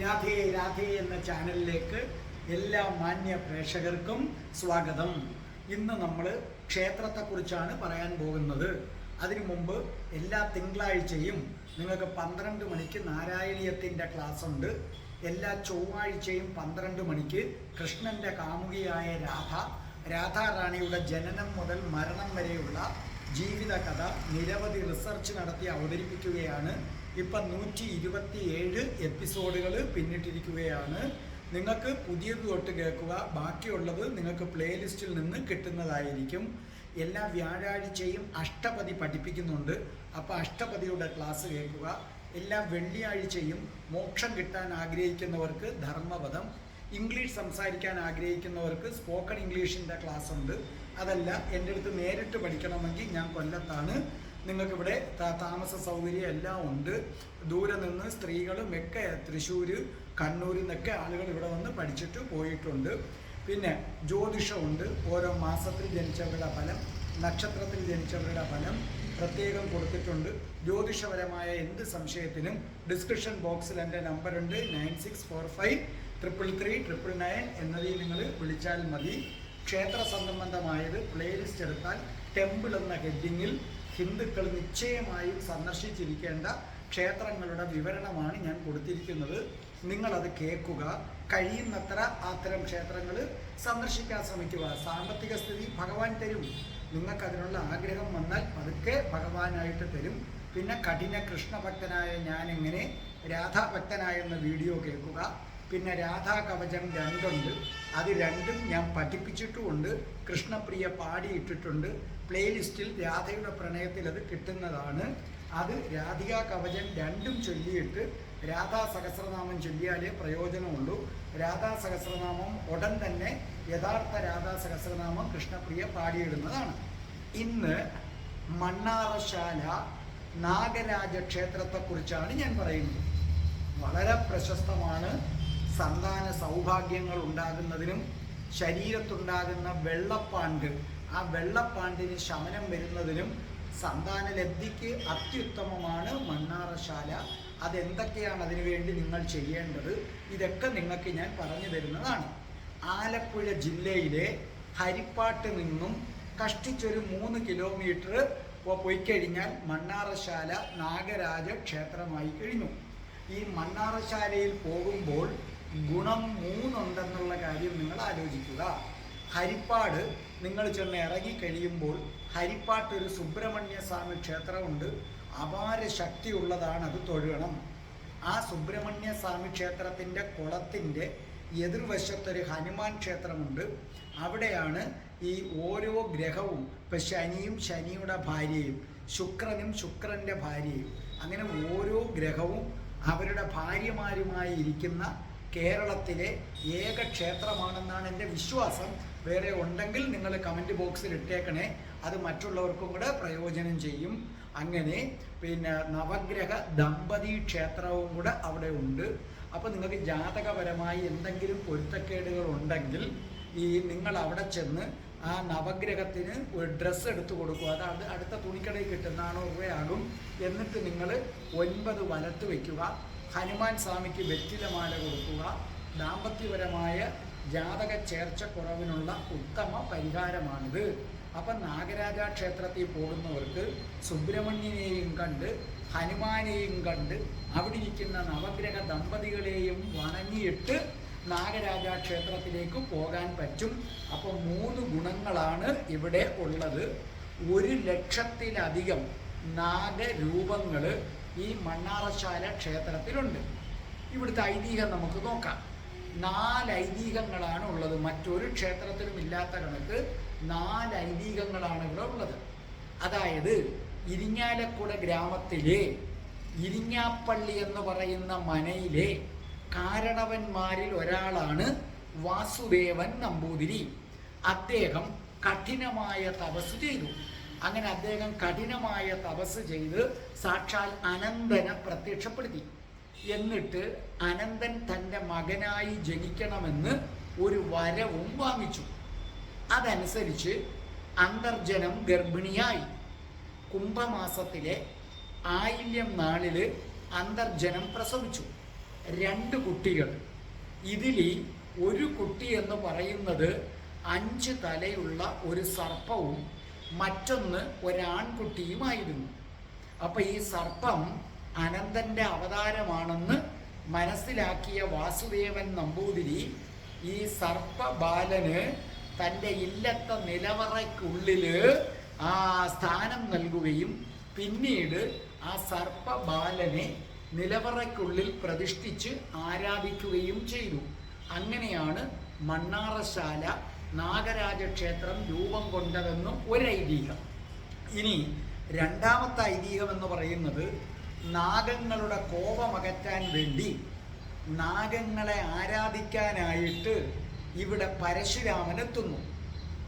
രാധേ രാധേ എന്ന ചാനലിലേക്ക് എല്ലാ മാന്യ പ്രേക്ഷകർക്കും സ്വാഗതം. ഇന്ന് നമ്മൾ ക്ഷേത്രത്തെക്കുറിച്ചാണ് പറയാൻ പോകുന്നത്. അതിനു മുമ്പ് എല്ലാ തിങ്കളാഴ്ചയും നിങ്ങൾക്ക് പന്ത്രണ്ട് മണിക്ക് നാരായണീയത്തിന്റെ ക്ലാസ് ഉണ്ട് എല്ലാ ചൊവ്വാഴ്ചയും പന്ത്രണ്ട് മണിക്ക് കൃഷ്ണന്റെ കാമുകിയായ രാധ രാധാറാണിയുടെ ജനനം മുതൽ മരണം വരെയുള്ള ജീവിതകഥ നിരവധി റിസർച്ച് നടത്തി അവതരിപ്പിക്കുകയാണ് ഇപ്പം നൂറ്റി ഇരുപത്തി ഏഴ് എപ്പിസോഡുകൾ പിന്നിട്ടിരിക്കുകയാണ്. നിങ്ങൾക്ക് പുതിയത് തൊട്ട് കേൾക്കുക ബാക്കിയുള്ളത് നിങ്ങൾക്ക് പ്ലേലിസ്റ്റിൽ നിന്ന് കിട്ടുന്നതായിരിക്കും. എല്ലാ വ്യാഴാഴ്ചയും അഷ്ടപതി പഠിപ്പിക്കുന്നുണ്ട്. അപ്പോൾ അഷ്ടപതിയുടെ ക്ലാസ് കേൾക്കുക. എല്ലാ വെള്ളിയാഴ്ചയും മോക്ഷം കിട്ടാൻ ആഗ്രഹിക്കുന്നവർക്ക് ധർമ്മപദം. ഇംഗ്ലീഷ് സംസാരിക്കാൻ ആഗ്രഹിക്കുന്നവർക്ക് സ്പോക്കൺ ഇംഗ്ലീഷിന്റെ ക്ലാസ് ഉണ്ട് അതല്ല എന്റെ അടുത്ത് നേരിട്ട് പഠിക്കണമെങ്കിൽ ഞാൻ കൊല്ലത്താണ്. നിങ്ങൾക്കിവിടെ താമസ സൗകര്യം എല്ലാം ഉണ്ട്. ദൂരെ നിന്ന് സ്ത്രീകളും ഒക്കെ തൃശ്ശൂർ കണ്ണൂരിൽ നിന്നൊക്കെ ആളുകൾ ഇവിടെ വന്ന് പഠിച്ചിട്ട് പോയിട്ടുണ്ട്. പിന്നെ ജ്യോതിഷമുണ്ട്. ഓരോ മാസത്തിൽ ജനിച്ചവരുടെ ഫലം നക്ഷത്രത്തിൽ ജനിച്ചവരുടെ ഫലം പ്രത്യേകം കൊടുത്തിട്ടുണ്ട്. ജ്യോതിഷപരമായ എന്ത് സംശയത്തിനും ഡിസ്ക്രിപ്ഷൻ ബോക്സിൽ എന്റെ നമ്പറുണ്ട്. Nine six four five triple three triple nine എന്നതിൽ നിങ്ങൾ വിളിച്ചാൽ മതി. ക്ഷേത്ര സംബന്ധമായത് പ്ലേലിസ്റ്റ് എടുത്താൽ ടെമ്പിൾ എന്ന ഹെഡിങ്ങിൽ ഹിന്ദുക്കൾ നിശ്ചയമായും സന്ദർശിച്ചിരിക്കേണ്ട ക്ഷേത്രങ്ങളുടെ വിവരണമാണ് ഞാൻ കൊടുത്തിരിക്കുന്നത്. നിങ്ങളത് കേൾക്കുക. കഴിയുന്നത്ര അത്തരം ക്ഷേത്രങ്ങൾ സന്ദർശിക്കാൻ ശ്രമിക്കുക. സാമ്പത്തിക സ്ഥിതി ഭഗവാൻ തരും. നിങ്ങൾക്ക് അതിനുള്ള ആഗ്രഹം വന്നാൽ പതുക്കെ ഭഗവാനായിട്ട് തരും. പിന്നെ കഠിന കൃഷ്ണഭക്തനായ ഞാൻ എങ്ങനെ രാധാഭക്തനായ എന്ന വീഡിയോ കേൾക്കുക. പിന്നെ രാധാ കവചം രണ്ടുണ്ട്. അത് രണ്ടും ഞാൻ പഠിപ്പിച്ചിട്ടുമുണ്ട്. കൃഷ്ണപ്രിയ പാടിയിട്ടിട്ടുണ്ട്. പ്ലേലിസ്റ്റിൽ രാധയുടെ പ്രണയത്തിൽ അത് കിട്ടുന്നതാണ്. അത് രാധിക കവചൻ രണ്ടും ചൊല്ലിയിട്ട് രാധാ സഹസ്രനാമം ചൊല്ലിയാലേ പ്രയോജനമുള്ളൂ. രാധാ സഹസ്രനാമം ഉടൻ തന്നെ യഥാർത്ഥ രാധാ സഹസ്രനാമം കൃഷ്ണപ്രിയ പാടിയിടുന്നതാണ്. ഇന്ന് മണ്ണാറശാല നാഗരാജ ക്ഷേത്രത്തെക്കുറിച്ചാണ് ഞാൻ പറയുന്നത്. വളരെ പ്രശസ്തമാണ്. സന്താന സൗഭാഗ്യങ്ങൾ ഉണ്ടാകുന്നതിനും ശരീരത്തുണ്ടാകുന്ന വെള്ളപ്പാണ്ട് ആ വെള്ളപ്പാണ്ടിന് ശമനം വരുന്നതിനും സന്താന ലബ്ധിക്ക് അത്യുത്തമമാണ് മണ്ണാറശാല. അതെന്തൊക്കെയാണ് അതിനുവേണ്ടി നിങ്ങൾ ചെയ്യേണ്ടത്? ഇതൊക്കെ നിങ്ങൾക്ക് ഞാൻ പറഞ്ഞു തരുന്നതാണ്. ആലപ്പുഴ ജില്ലയിലെ ഹരിപ്പാട്ട് നിന്നും കഷ്ടിച്ചൊരു മൂന്ന് കിലോമീറ്റർ പോയി കഴിഞ്ഞാൽ മണ്ണാറശാല നാഗരാജ ക്ഷേത്രമായി കഴിഞ്ഞു. ഈ മണ്ണാറശാലയിൽ പോകുമ്പോൾ ഗുണം മൂന്നുണ്ടെന്നുള്ള കാര്യം നിങ്ങൾ ആലോചിക്കുക. ഹരിപ്പാട് നിങ്ങൾ ചെന്ന് ഇറങ്ങി കഴിയുമ്പോൾ ഹരിപ്പാട്ട് ഒരു സുബ്രഹ്മണ്യ സ്വാമി ക്ഷേത്രമുണ്ട്. അപാര ശക്തിയുള്ളതാണ് അത് തൊഴുകണം. ആ സുബ്രഹ്മണ്യ സ്വാമി ക്ഷേത്രത്തിന്റെ കുളത്തിന്റെ എതിർവശത്തൊരു ഹനുമാൻ ക്ഷേത്രമുണ്ട്. അവിടെയാണ് ഈ ഓരോ ഗ്രഹവും ഇപ്പം ശനിയും ശനിയുടെ ഭാര്യയും ശുക്രനും ശുക്രന്റെ ഭാര്യയും അങ്ങനെ ഓരോ ഗ്രഹവും അവരുടെ ഭാര്യമാരുമായി ഇരിക്കുന്ന കേരളത്തിലെ ഏക ക്ഷേത്രമാണെന്നാണ് എന്റെ വിശ്വാസം. വേറെ ഉണ്ടെങ്കിൽ നിങ്ങൾ കമന്റ് ബോക്സിൽ ഇട്ടേക്കണേ. അത് മറ്റുള്ളവർക്കും കൂടെ പ്രയോജനം ചെയ്യും. അങ്ങനെ പിന്നെ നവഗ്രഹ ദമ്പതി ക്ഷേത്രവും കൂടെ അവിടെ ഉണ്ട്. അപ്പോൾ നിങ്ങൾക്ക് ജാതകപരമായി എന്തെങ്കിലും പൊരുത്തക്കേടുകൾ ഉണ്ടെങ്കിൽ ഈ നിങ്ങൾ അവിടെ ചെന്ന് ആ നവഗ്രഹത്തിന് ഒരു ഡ്രസ്സ് എടുത്തു കൊടുക്കുക. അത് അടുത്ത തുണിക്കടയിൽ കിട്ടുന്ന നാനൂറ് എന്നിട്ട് നിങ്ങൾ ഒൻപത് വലത്ത് വയ്ക്കുക ഹനുമാൻ സ്വാമിക്ക് വെറ്റിലമാല കൊടുക്കുക. ദാമ്പത്യപരമായ ജാതക ചേർച്ചക്കുറവിനുള്ള ഉത്തമ പരിഹാരമാണിത് അപ്പം നാഗരാജ ക്ഷേത്രത്തിൽ പോകുന്നവർക്ക് സുബ്രഹ്മണ്യനെയും കണ്ട് ഹനുമാനെയും കണ്ട് അവിടെ ഇരിക്കുന്ന നവഗ്രഹ ദമ്പതികളെയും വണങ്ങിയിട്ട് നാഗരാജ ക്ഷേത്രത്തിലേക്ക് പോകാൻ പറ്റും. അപ്പോൾ മൂന്ന് ഗുണങ്ങളാണ് ഇവിടെ ഉള്ളത്. ഒരു ലക്ഷത്തിലധികം നാഗരൂപങ്ങൾ ഈ മണ്ണാറശാല ക്ഷേത്രത്തിലുണ്ട്. ഇവിടുത്തെ ഐതിഹ്യം നമുക്ക് നോക്കാം. നാല് ഐതിഹ്യങ്ങളാണ് ഉള്ളത്. മറ്റൊരു ക്ഷേത്രത്തിലും ഇല്ലാത്ത കണക്ക് നാല് ഐതിഹ്യങ്ങളാണ് ഇവിടെ ഉള്ളത്. അതായത് ഇരിങ്ങാലക്കുട ഗ്രാമത്തിലെ ഇരിങ്ങാപ്പള്ളി എന്ന് പറയുന്ന മനയിലെ കാരണവന്മാരിൽ ഒരാളാണ് വാസുദേവൻ നമ്പൂതിരി. അദ്ദേഹം കഠിനമായ തപസ് ചെയ്തു. അങ്ങനെ അദ്ദേഹം കഠിനമായ തപസ് ചെയ്ത് സാക്ഷാൽ അനന്തനെ പ്രത്യക്ഷപ്പെടുത്തി. എന്നിട്ട് അനന്തൻ തന്റെ മകനായി ജനിക്കണമെന്ന് ഒരു വരവും വാങ്ങിച്ചു. അതനുസരിച്ച് അന്തർജനം ഗർഭിണിയായി. കുംഭമാസത്തിലെ ആയില്യം നാളിൽ അന്തർജനം പ്രസവിച്ചു. രണ്ട് കുട്ടികൾ. ഇതിൽ ഒരു കുട്ടി എന്ന് പറയുന്നത് അഞ്ച് തലയുള്ള ഒരു സർപ്പവും മറ്റൊന്ന് ഒരാൺകുട്ടിയുമായിരുന്നു. അപ്പം ഈ സർപ്പം അനന്തന്റെ അവതാരമാണെന്ന് മനസ്സിലാക്കിയ വാസുദേവൻ നമ്പൂതിരി ഈ സർപ്പബാലന് തന്റെ ഇല്ലത്തെ നിലവറയ്ക്കുള്ളിൽ ആ സ്ഥാനം നൽകുകയും പിന്നീട് ആ സർപ്പബാലനെ നിലവറയ്ക്കുള്ളിൽ പ്രതിഷ്ഠിച്ച് ആരാധിക്കുകയും ചെയ്തു. അങ്ങനെയാണ് മണ്ണാറശാല നാഗരാജ ക്ഷേത്രം രൂപം കൊണ്ടതെന്നും ഒരു ഐതിഹ്യം ഇനി രണ്ടാമത്തെ ഐതിഹ്യം എന്ന് പറയുന്നത് നാഗങ്ങളുടെ കോപമകറ്റാൻ വേണ്ടി നാഗങ്ങളെ ആരാധിക്കാനായിട്ട് ഇവിടെ പരശുരാമൻ എത്തുന്നു.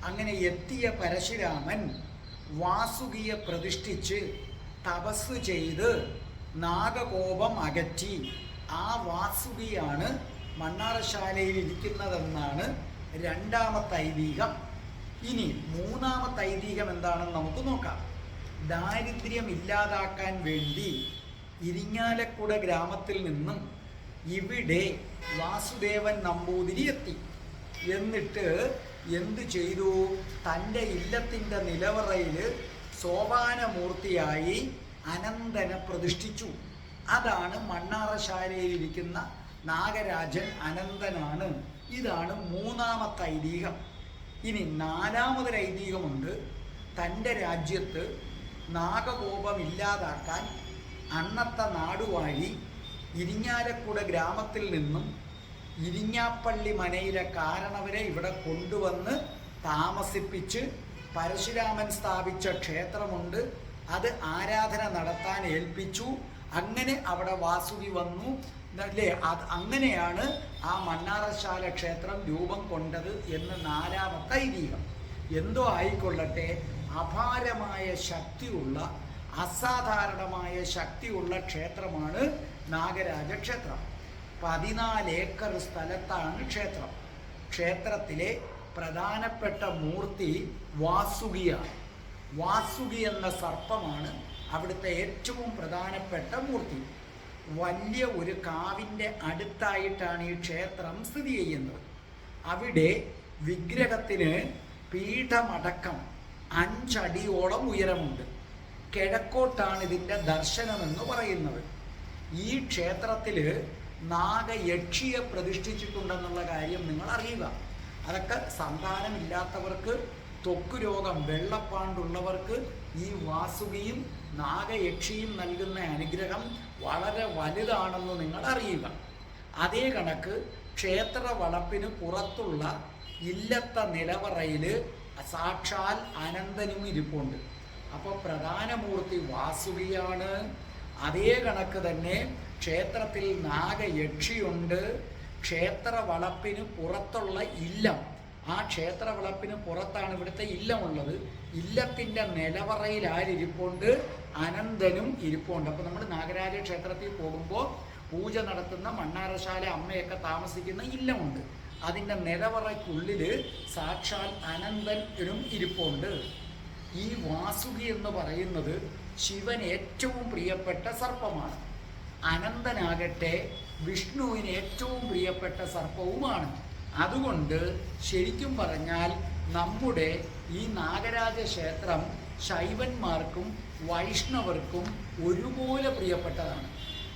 അങ്ങനെ എത്തിയ പരശുരാമൻ വാസുകിയെ പ്രതിഷ്ഠിച്ച് തപസ് ചെയ്ത് നാഗകോപം അകറ്റി. ആ വാസുകിയാണ് മണ്ണാറശാലയിൽ ഇരിക്കുന്നതെന്നാണ് രണ്ടാമത്തെ ഐതിഹ്യം. ഇനി മൂന്നാമത്തെ ഐതിഹ്യം എന്താണെന്ന് നമുക്ക് നോക്കാം. ദാരിദ്ര്യം ഇല്ലാതാക്കാൻ വേണ്ടി ഇരിങ്ങാലക്കുട ഗ്രാമത്തിൽ നിന്നും ഇവിടെ വാസുദേവൻ നമ്പൂതിരി എത്തി. എന്നിട്ട് എന്തു ചെയ്തു? തന്റെ ഇല്ലത്തിന്റെ നിലവറയിൽ സോപാനമൂർത്തിയായി അനന്തനെ പ്രതിഷ്ഠിച്ചു. അതാണ് മണ്ണാറശാലയിലിരിക്കുന്ന നാഗരാജൻ അനന്തനാണ്. ഇതാണ് മൂന്നാമത്തെ ഐതിഹ്യം. ഇനി നാലാമതൊരു ഐതിഹ്യമുണ്ട്. തന്റെ രാജ്യത്ത് നാഗകോപം ഇല്ലാതാക്കാൻ അന്നത്തെ നാടുവാഴി ഇരിങ്ങാലക്കുട ഗ്രാമത്തിൽ നിന്നും ഇരിങ്ങാപ്പള്ളി മനയിലെ കാരണവരെ ഇവിടെ കൊണ്ടുവന്ന് താമസിപ്പിച്ച് പരശുരാമൻ സ്ഥാപിച്ച ക്ഷേത്രമുണ്ട്. അത് ആരാധന നടത്താൻ ഏൽപ്പിച്ചു. അങ്ങനെ അവിടെ വാസുകി വന്നു. അല്ലേ? അത് അങ്ങനെയാണ് ആ മണ്ണാറശാല ക്ഷേത്രം രൂപം കൊണ്ടത് എന്ന് നാലാമത്തെ ഐതിഹ്യം. എന്തോ ആയിക്കൊള്ളട്ടെ. അപാരമായ ശക്തിയുള്ള അസാധാരണമായ ശക്തിയുള്ള ക്ഷേത്രമാണ് നാഗരാജ ക്ഷേത്രം. പതിനാല് ഏക്കർ സ്ഥലത്താണ് ക്ഷേത്രം. ക്ഷേത്രത്തിലെ പ്രധാനപ്പെട്ട മൂർത്തി വാസുകിയാണ് വാസുകി എന്ന സർപ്പമാണ് അവിടുത്തെ ഏറ്റവും പ്രധാനപ്പെട്ട മൂർത്തി. വലിയ ഒരു കാവിന്റെ അടുത്തായിട്ടാണ് ഈ ക്ഷേത്രം സ്ഥിതി ചെയ്യുന്നത്. അവിടെ വിഗ്രഹത്തിന് പീഠമടക്കം അഞ്ചടിയോളം ഉയരമുണ്ട്. കിഴക്കോട്ടാണ് ഇതിന്റെ ദർശനമെന്ന് പറയുന്നത്. ഈ ക്ഷേത്രത്തിൽ നാഗയക്ഷിയെ പ്രതിഷ്ഠിച്ചിട്ടുണ്ടെന്നുള്ള കാര്യം നിങ്ങൾ അറിയുക അതൊക്കെ സന്താനമില്ലാത്തവർക്ക് ത്വക്ക് രോഗം വെള്ളപ്പാണ്ടുള്ളവർക്ക് ഈ വാസുകിയും നാഗയക്ഷിയും നൽകുന്ന അനുഗ്രഹം വളരെ വലുതാണെന്ന് നിങ്ങൾ അറിയുക അതേ കണക്ക് ക്ഷേത്ര വളപ്പിന് പുറത്തുള്ള ഇല്ലത്ത നിലവറയിൽ സാക്ഷാൽ അനന്തനും ഇരിപ്പുണ്ട്. അപ്പോൾ പ്രധാനമൂർത്തി വാസുകിയാണ്. അതേ കണക്ക് തന്നെ ക്ഷേത്രത്തിൽ നാഗയക്ഷിയുണ്ട്. ക്ഷേത്ര വളപ്പിന് പുറത്തുള്ള ഇല്ലം. ആ ക്ഷേത്ര വളപ്പിന് പുറത്താണ് ഇവിടുത്തെ ഇല്ലമുള്ളത്. ഇല്ലത്തിന്റെ നിലവറയിൽ ആരിപ്പുണ്ട് അനന്തനും ഇരിപ്പുണ്ട്. അപ്പോൾ നമ്മൾ നാഗരാജ ക്ഷേത്രത്തിൽ പോകുമ്പോൾ പൂജ നടത്തുന്ന മണ്ണാറശാല അമ്മയൊക്കെ താമസിക്കുന്ന ഇല്ലമുണ്ട്. അതിന്റെ നിലവറയ്ക്കുള്ളിൽ സാക്ഷാൽ അനന്തനും ഇരിപ്പുണ്ട്. ഈ വാസുകി എന്ന് പറയുന്നത് ശിവൻ ഏറ്റവും പ്രിയപ്പെട്ട സർപ്പമാണ്. അനന്തനാകട്ടെ വിഷ്ണുവിന് ഏറ്റവും പ്രിയപ്പെട്ട സർപ്പവുമാണ്. അതുകൊണ്ട് ശരിക്കും പറഞ്ഞാൽ നമ്മുടെ ഈ നാഗരാജ ക്ഷേത്രം ശൈവന്മാർക്കും വൈഷ്ണവർക്കും ഒരുപോലെ പ്രിയപ്പെട്ടതാണ്.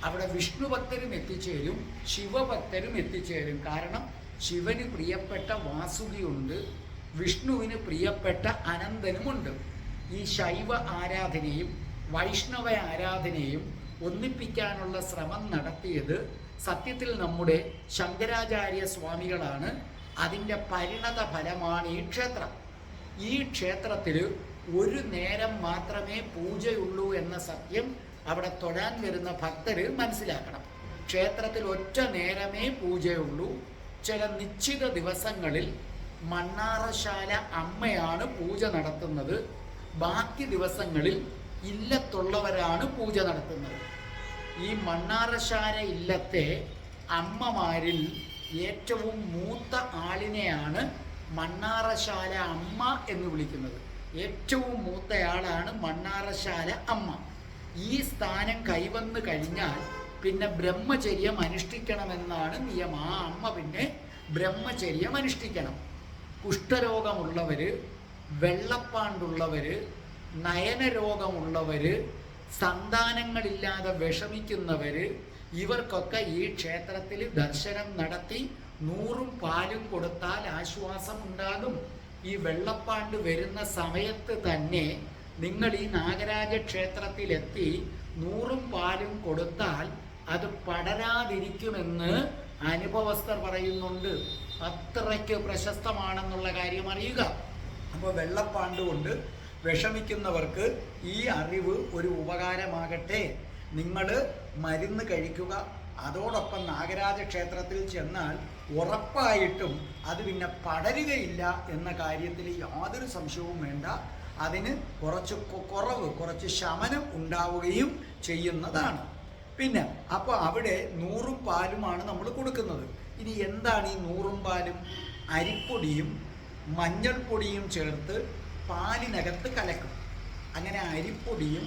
അവിടെ വിഷ്ണു ഭക്തരും എത്തിച്ചേരും ശിവഭക്തരും എത്തിച്ചേരും. കാരണം ശിവന് പ്രിയപ്പെട്ട വാസുകിയുണ്ട് വിഷ്ണുവിന് പ്രിയപ്പെട്ട അനന്തനുമുണ്ട്. ഈ ശൈവ ആരാധനയും വൈഷ്ണവ ആരാധനയും ഒന്നിപ്പിക്കാനുള്ള ശ്രമം നടത്തിയത് സത്യത്തിൽ നമ്മുടെ ശങ്കരാചാര്യ സ്വാമികളാണ്. അതിന്റെ പരിണത ഫലമാണ് ഈ ക്ഷേത്രം. ഈ ക്ഷേത്രത്തിൽ ഒരു നേരം മാത്രമേ പൂജയുള്ളൂ എന്ന സത്യം അവിടെ തൊഴാൻ വരുന്ന ഭക്തർ മനസ്സിലാക്കണം. ക്ഷേത്രത്തിൽ ഒറ്റ നേരമേ പൂജയുള്ളൂ. ചില നിശ്ചിത ദിവസങ്ങളിൽ മണ്ണാറശാല അമ്മയാണ് പൂജ നടത്തുന്നത്. ബാക്കി ദിവസങ്ങളിൽ ഇല്ലത്തുള്ളവരാണ് പൂജ നടത്തുന്നത്. ഈ മണ്ണാറശാല ഇല്ലത്തെ അമ്മമാരിൽ ഏറ്റവും മൂത്ത ആളിനെയാണ് മണ്ണാറശാല അമ്മ എന്ന് വിളിക്കുന്നത്. ഏറ്റവും മൂത്തയാളാണ് മണ്ണാറശാല അമ്മ. ഈ സ്ഥാനം കൈവന്നു കഴിഞ്ഞാൽ പിന്നെ ബ്രഹ്മചര്യം അനുഷ്ഠിക്കണമെന്നാണ് നിയമം. ആ അമ്മ പിന്നെ ബ്രഹ്മചര്യം അനുഷ്ഠിക്കണം. കുഷ്ഠരോഗമുള്ളവര് വെള്ളപ്പാണ്ടുള്ളവര് നയനരോഗമുള്ളവര് സന്താനങ്ങളില്ലാതെ വിഷമിക്കുന്നവര് ഇവർക്കൊക്കെ ഈ ക്ഷേത്രത്തിൽ ദർശനം നടത്തി നൂറും പാലും കൊടുത്താൽ ആശ്വാസം ഉണ്ടാകും ഈ വെള്ളപ്പാണ്ട് വരുന്ന സമയത്ത് തന്നെ നിങ്ങൾ ഈ നാഗരാജ ക്ഷേത്രത്തിലെത്തി നൂറും പാലും കൊടുത്താൽ അത് പടരാതിരിക്കുമെന്ന് അനുഭവസ്ഥർ പറയുന്നുണ്ട്. അത്രയ്ക്ക് പ്രശസ്തമാണെന്നുള്ള കാര്യം അറിയുക. അപ്പോൾ വെള്ളപ്പാണ്ട് കൊണ്ട് വിഷമിക്കുന്നവർക്ക് ഈ അറിവ് ഒരു ഉപകാരമാകട്ടെ. നിങ്ങൾ മരുന്ന് കഴിക്കുക അതോടൊപ്പം നാഗരാജ ക്ഷേത്രത്തിൽ ചെന്നാൽ ഉറപ്പായിട്ടും അത് പിന്നെ പടരുകയില്ല എന്ന കാര്യത്തിൽ യാതൊരു സംശയവും വേണ്ട. അതിന് കുറച്ച് കുറവ് കുറച്ച് ശമനം ഉണ്ടാവുകയും ചെയ്യുന്നതാണ്. പിന്നെ അപ്പോൾ അവിടെ നൂറും പാലുമാണ് നമ്മൾ കൊടുക്കുന്നത്. ഇനി എന്താണ് ഈ നൂറും പാലും? അരിപ്പൊടിയും മഞ്ഞൾപ്പൊടിയും ചേർത്ത് പാലിനകത്ത് കലക്കും. അങ്ങനെ അരിപ്പൊടിയും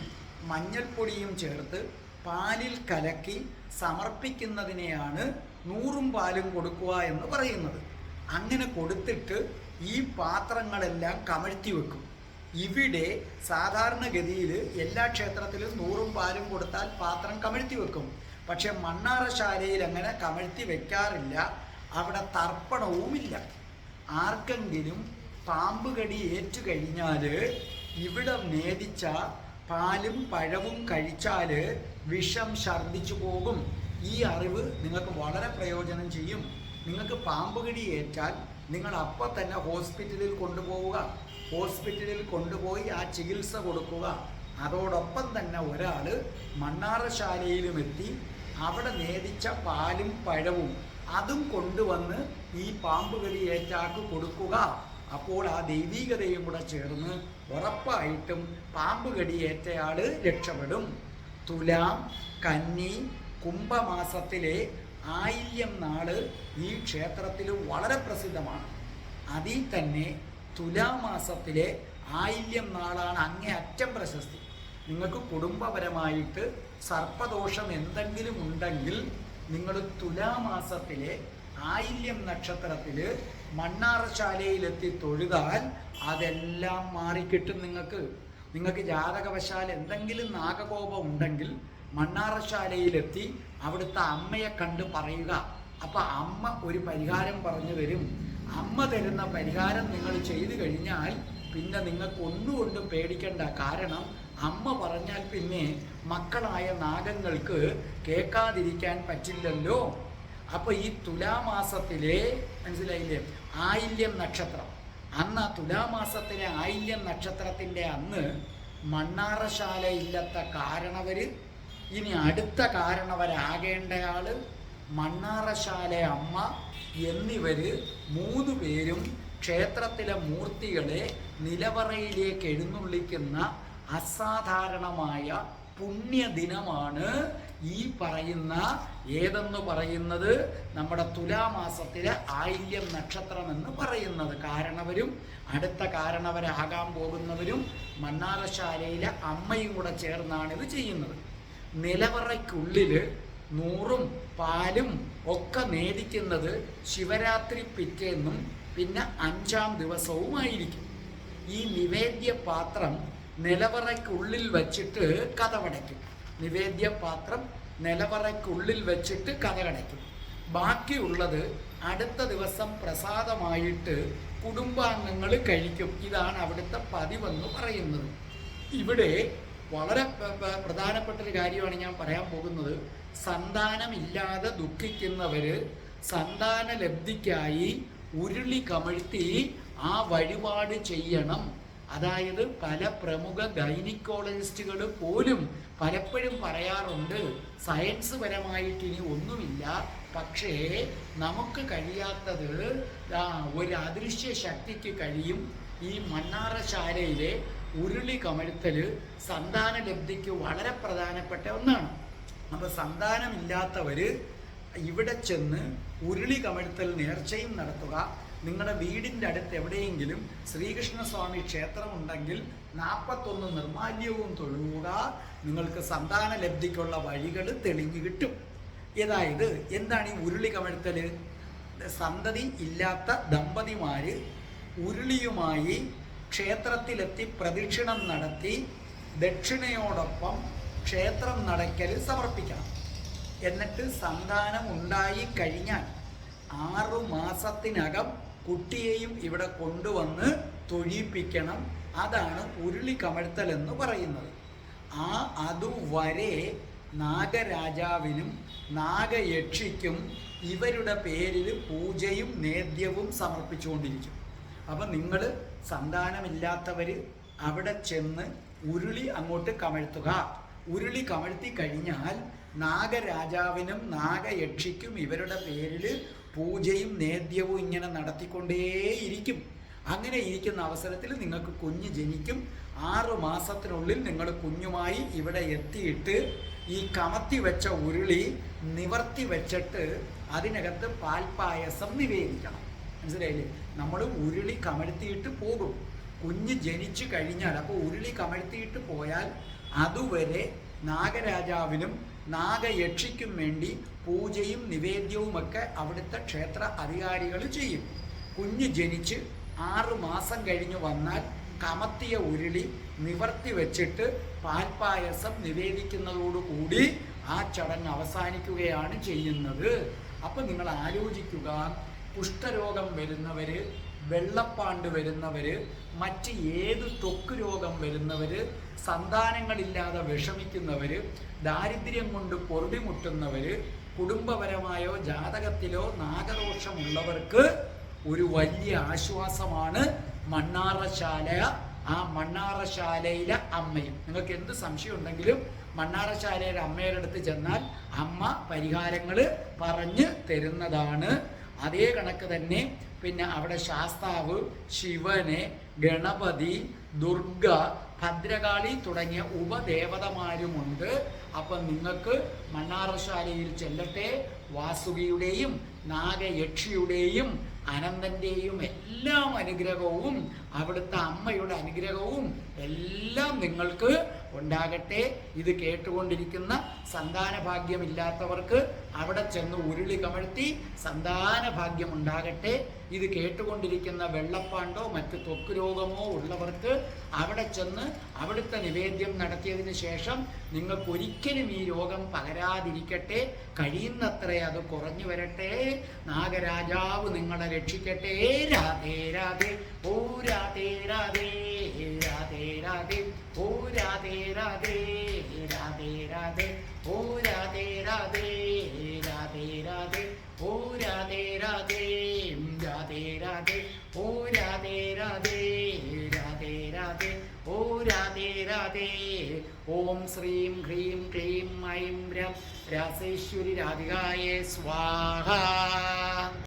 മഞ്ഞൾപ്പൊടിയും ചേർത്ത് പാലിൽ കലക്കി സമർപ്പിക്കുന്നതിനെയാണ് നൂറും പാലും കൊടുക്കുക എന്ന് പറയുന്നത്. അങ്ങനെ കൊടുത്തിട്ട് ഈ പാത്രങ്ങളെല്ലാം കമഴ്ത്തി വെക്കും. ഇവിടെ സാധാരണഗതിയിൽ എല്ലാ ക്ഷേത്രത്തിലും നൂറും പാലും കൊടുത്താൽ പാത്രം കമഴ്ത്തി വെക്കും. പക്ഷെ മണ്ണാറശാലയിൽ അങ്ങനെ കമഴ്ത്തി വെക്കാറില്ല. അവിടെ തർപ്പണവുമില്ല. ആർക്കെങ്കിലും പാമ്പ് കടി ഏറ്റു കഴിഞ്ഞാൽ ഇവിടെ മേടിച്ച പാലും പഴവും കഴിച്ചാൽ വിഷം ഛർദ്ദിച്ചു പോകും. ഈ അറിവ് നിങ്ങൾക്ക് വളരെ പ്രയോജനം ചെയ്യും. നിങ്ങൾക്ക് പാമ്പ് കടി ഏറ്റാൽ നിങ്ങൾ അപ്പം തന്നെ ഹോസ്പിറ്റലിൽ കൊണ്ടുപോവുക. ഹോസ്പിറ്റലിൽ കൊണ്ടുപോയി ആ ചികിത്സ കൊടുക്കുക. അതോടൊപ്പം തന്നെ ഒരാൾ മണ്ണാറശാലയിലും എത്തി അവിടെ നേദിച്ച പാലും പഴവും അതും കൊണ്ടുവന്ന് ഈ പാമ്പ് കടി ഏറ്റാക്ക് കൊടുക്കുക. അപ്പോൾ ആ ദൈവീകതയും കൂടെ ചേർന്ന് ഉറപ്പായിട്ടും പാമ്പുകടി കടിയേറ്റയാൾ രക്ഷപ്പെടും. തുലാം കന്നി കുംഭമാസത്തിലെ ആയില്യം നാൾ ഈ ക്ഷേത്രത്തിൽ വളരെ പ്രസിദ്ധമാണ്. അതിൽ തന്നെ തുലാമാസത്തിലെ ആയില്യം നാളാണ് അങ്ങേ അറ്റം പ്രശസ്തി. നിങ്ങൾക്ക് കുടുംബപരമായിട്ട് സർപ്പദോഷം എന്തെങ്കിലും ഉണ്ടെങ്കിൽ നിങ്ങൾ തുലാമാസത്തിലെ ആയില്യം നക്ഷത്രത്തിൽ മണ്ണാറശാലയിലെത്തി തൊഴുതാൽ അതെല്ലാം മാറിക്കിട്ടും നിങ്ങൾക്ക്. നിങ്ങൾക്ക് ജാതകവശാൽ എന്തെങ്കിലും നാഗകോപം ഉണ്ടെങ്കിൽ മണ്ണാറശാലയിലെത്തി അവിടുത്തെ അമ്മയെ കണ്ട് പറയുക. അപ്പൊ അമ്മ ഒരു പരിഹാരം പറഞ്ഞു തരും. അമ്മ തരുന്ന പരിഹാരം നിങ്ങൾ ചെയ്തു കഴിഞ്ഞാൽ പിന്നെ നിങ്ങൾക്ക് ഒന്നുകൊണ്ടും പേടിക്കേണ്ട. കാരണം അമ്മ പറഞ്ഞാൽ പിന്നെ മക്കളായ നാഗങ്ങൾക്ക് കേൾക്കാതിരിക്കാൻ പറ്റില്ലല്ലോ. അപ്പൊ ഈ തുലാമാസത്തിലെ മനസ്സിലായില്ലേ? ആയില്യം നക്ഷത്രം. അന്ന് ആ തുലാമാസത്തിലെ ആയില്യം നക്ഷത്രത്തിന്റെ അന്ന് മണ്ണാറശാല ഇല്ലാത്ത കാരണവര് ഇനി അടുത്ത കാരണവരാകേണ്ടയാൾ മണ്ണാറശാല അമ്മ എന്നിവര് മൂന്ന് പേരും ക്ഷേത്രത്തിലെ മൂർത്തികളെ നിലവറയിലേക്ക് എഴുന്നള്ളിക്കുന്ന അസാധാരണമായ പുണ്യദിനമാണ് ഈ പറയുന്ന ഏതെന്ന് പറയുന്നത് നമ്മുടെ തുലാമാസത്തിലെ ആയില്യം നക്ഷത്രം എന്ന് പറയുന്നത്. കാരണവരും അടുത്ത കാരണവരാകാൻ പോകുന്നവരും മണ്ണാറശാലയിലെ അമ്മയും കൂടെ ചേർന്നാണ് ഇത് ചെയ്യുന്നത്. നിലവറയ്ക്കുള്ളിൽ നൂറും പാലും ഒക്കെ നേദിക്കുന്നത് ശിവരാത്രി പിറ്റേന്നും പിന്നെ അഞ്ചാം ദിവസവുമായിരിക്കും. ഈ നിവേദ്യ പാത്രം നിലവറയ്ക്കുള്ളിൽ വച്ചിട്ട് കഥവടയ്ക്കും നിവേദ്യ പാത്രം നിലവറയ്ക്കുള്ളിൽ വെച്ചിട്ട് കഥകടയ്ക്കും ബാക്കിയുള്ളത് അടുത്ത ദിവസം പ്രസാദമായിട്ട് കുടുംബാംഗങ്ങൾ കഴിക്കും. ഇതാണ് അവിടുത്തെ പതിവെന്ന് പറയുന്നത്. ഇവിടെ വളരെ പ്രധാനപ്പെട്ട ഒരു കാര്യമാണ് ഞാൻ പറയാൻ പോകുന്നത്. സന്താനമില്ലാതെ ദുഃഖിക്കുന്നവർ സന്താന ലബ്ധിക്കായി ഉരുളി കമഴ്ത്തി ആ വഴിപാട് ചെയ്യണം. അതായത് പല പ്രമുഖ ഗൈനിക്കോളജിസ്റ്റുകൾ പോലും പലപ്പോഴും പറയാറുണ്ട് സയൻസ് പരമായിട്ട് ഇനി ഒന്നുമില്ല. പക്ഷേ നമുക്ക് കഴിയാത്തത് ഒരു അദൃശ്യ ശക്തിക്ക് കഴിയും. ഈ മണ്ണാറശാലയിലെ ഉരുളി കമഴ്ത്തൽ സന്താന ലബ്ധിക്ക് വളരെ പ്രധാനപ്പെട്ട ഒന്നാണ്. അപ്പോൾ സന്താനമില്ലാത്തവര് ഇവിടെ ചെന്ന് ഉരുളി കമഴ്ത്തൽ നേർച്ചയും നടത്തുക. നിങ്ങളുടെ വീടിന്റെ അടുത്ത് എവിടെയെങ്കിലും ക്ഷേത്രം ഉണ്ടെങ്കിൽ നാൽപ്പത്തൊന്ന് നിർമാല്യവും തൊഴുക. നിങ്ങൾക്ക് സന്താന ലബ്ധിക്കുള്ള വഴികൾ തെളിഞ്ഞു കിട്ടും. അതായത് എന്താണ് ഈ ഉരുളി കമഴ്ത്തൽ സന്തതി ഇല്ലാത്ത ദമ്പതിമാര് ഉരുളിയുമായി ക്ഷേത്രത്തിലെത്തി പ്രദക്ഷിണം നടത്തി ദക്ഷിണയോടൊപ്പം ക്ഷേത്രം നടക്കൽ സമർപ്പിക്കണം. എന്നിട്ട് സന്താനം ഉണ്ടായി കഴിഞ്ഞാൽ ആറു മാസത്തിനകം കുട്ടിയെയും ഇവിടെ കൊണ്ടുവന്ന് തൊഴിപ്പിക്കണം. അതാണ് ഉരുളി കമഴ്ത്തൽ എന്ന് പറയുന്നത്. ആ അതുവരെ നാഗരാജാവിനും നാഗയക്ഷിക്കും ഇവരുടെ പേരിൽ പൂജയും നേദ്യവും സമർപ്പിച്ചുകൊണ്ടിരിക്കും. അപ്പം നിങ്ങൾ സന്താനമില്ലാത്തവർ അവിടെ ചെന്ന് ഉരുളി അങ്ങോട്ട് കമഴ്ത്തുക. ഉരുളി കമഴ്ത്തി കഴിഞ്ഞാൽ നാഗരാജാവിനും നാഗയക്ഷിക്കും ഇവരുടെ പേരിൽ പൂജയും നേദ്യവും ഇങ്ങനെ നടത്തിക്കൊണ്ടേയിരിക്കും. അങ്ങനെ ഇരിക്കുന്ന അവസരത്തിൽ നിങ്ങൾക്ക് കുഞ്ഞ് ജനിക്കും. ആറു മാസത്തിനുള്ളിൽ നിങ്ങൾ കുഞ്ഞുമായി ഇവിടെ എത്തിയിട്ട് ഈ കമത്തി വെച്ച ഉരുളി നിവർത്തി വെച്ചിട്ട് അതിനകത്ത് പാൽപ്പായസം നിവേദിക്കണം. മനസ്സിലായില്ലേ? നമ്മൾ ഉരുളി കമഴ്ത്തിയിട്ട് പോകും. കുഞ്ഞ് ജനിച്ചു കഴിഞ്ഞാൽ അപ്പോൾ ഉരുളി കമഴ്ത്തിയിട്ട് പോയാൽ അതുവരെ നാഗരാജാവിനും നാഗയക്ഷിക്കും വേണ്ടി പൂജയും നിവേദ്യവുമൊക്കെ അവിടുത്തെ ക്ഷേത്ര അധികാരികൾ ചെയ്യും. കുഞ്ഞ് ജനിച്ച് ആറ് മാസം കഴിഞ്ഞ് വന്നാൽ കമത്തിയ ഉരുളി നിവർത്തി വെച്ചിട്ട് പാൽപ്പായസം നിവേദിക്കുന്നതോടുകൂടി ആ ചടങ്ങ് അവസാനിക്കുകയാണ് ചെയ്യുന്നത്. അപ്പം നിങ്ങൾ ആലോചിക്കുക കുഷ്ഠരോഗം വരുന്നവർ വെള്ളപ്പാണ്ട് വരുന്നവർ മറ്റ് ഏത് തൊക്ക് രോഗം വരുന്നവർ സന്താനങ്ങളില്ലാതെ വിഷമിക്കുന്നവർ ദാരിദ്ര്യം കൊണ്ട് പൊറുതിമുട്ടുന്നവര് കുടുംബപരമായോ ജാതകത്തിലോ നാഗദോഷമുള്ളവർക്ക് ഒരു വലിയ ആശ്വാസമാണ് മണ്ണാറശാല ആ മണ്ണാറശാലയിലെ അമ്മയും. നിങ്ങൾക്ക് എന്ത് സംശയം ഉണ്ടെങ്കിലും മണ്ണാറശാലയിലെ അമ്മയുടെ അടുത്ത് ചെന്നാൽ അമ്മ പരിഹാരങ്ങൾ പറഞ്ഞ് തരുന്നതാണ്. അതേ കണക്ക് തന്നെ പിന്നെ അവിടെ ശാസ്താവ് ശിവനെ ഗണപതി ദുർഗ ഭദ്രകാളി തുടങ്ങിയ ഉപദേവതമാരുമുണ്ട്. അപ്പം നിങ്ങൾക്ക് മണ്ണാറശാലയിൽ ചെല്ലട്ടെ വാസുകിയുടെയും നാഗയക്ഷിയുടെയും അനന്തന്റെയും എല്ലാം അനുഗ്രഹവും അവിടുത്തെ അമ്മയുടെ അനുഗ്രഹവും എല്ലാം നിങ്ങൾക്ക് ഉണ്ടാകട്ടെ. ഇത് കേട്ടുകൊണ്ടിരിക്കുന്ന സന്താന ഭാഗ്യമില്ലാത്തവർക്ക് അവിടെ ചെന്ന് ഉരുളി കമഴ്ത്തി സന്താന ഭാഗ്യം ഉണ്ടാകട്ടെ. ഇത് കേട്ടുകൊണ്ടിരിക്കുന്ന വെള്ളപ്പാണ്ടോ മറ്റ് ത്വക്ക് രോഗമോ ഉള്ളവർക്ക് അവിടെ ചെന്ന് അവിടുത്തെ നിവേദ്യം നടത്തിയതിന് ശേഷം നിങ്ങൾക്ക് ഒരിക്കലും ഈ രോഗം പകരാതിരിക്കട്ടെ. കഴിയുന്നത്ര അത് കുറഞ്ഞു വരട്ടെ. നാഗരാജാവ് നിങ്ങളെ രക്ഷിക്കട്ടെ രാധേ രാധേ ഓ രാധേ രാധേ രാധേ രാധേ ഓ രാധേ രാധേ രാധേ രാധേ ഓ രാധേ രാധേ രാധേ രാധേ ഓ രാധേ രാധേ രാധേ രാധേ ഓ രാധേ രാധേ രാധേ രാധേ ഓ രാധേ രാധേ ഓം ശ്രീം ഹ്രീം ക്ലീം ഐം രം രാസേശ്വരി രാധികായേ സ്വാഹ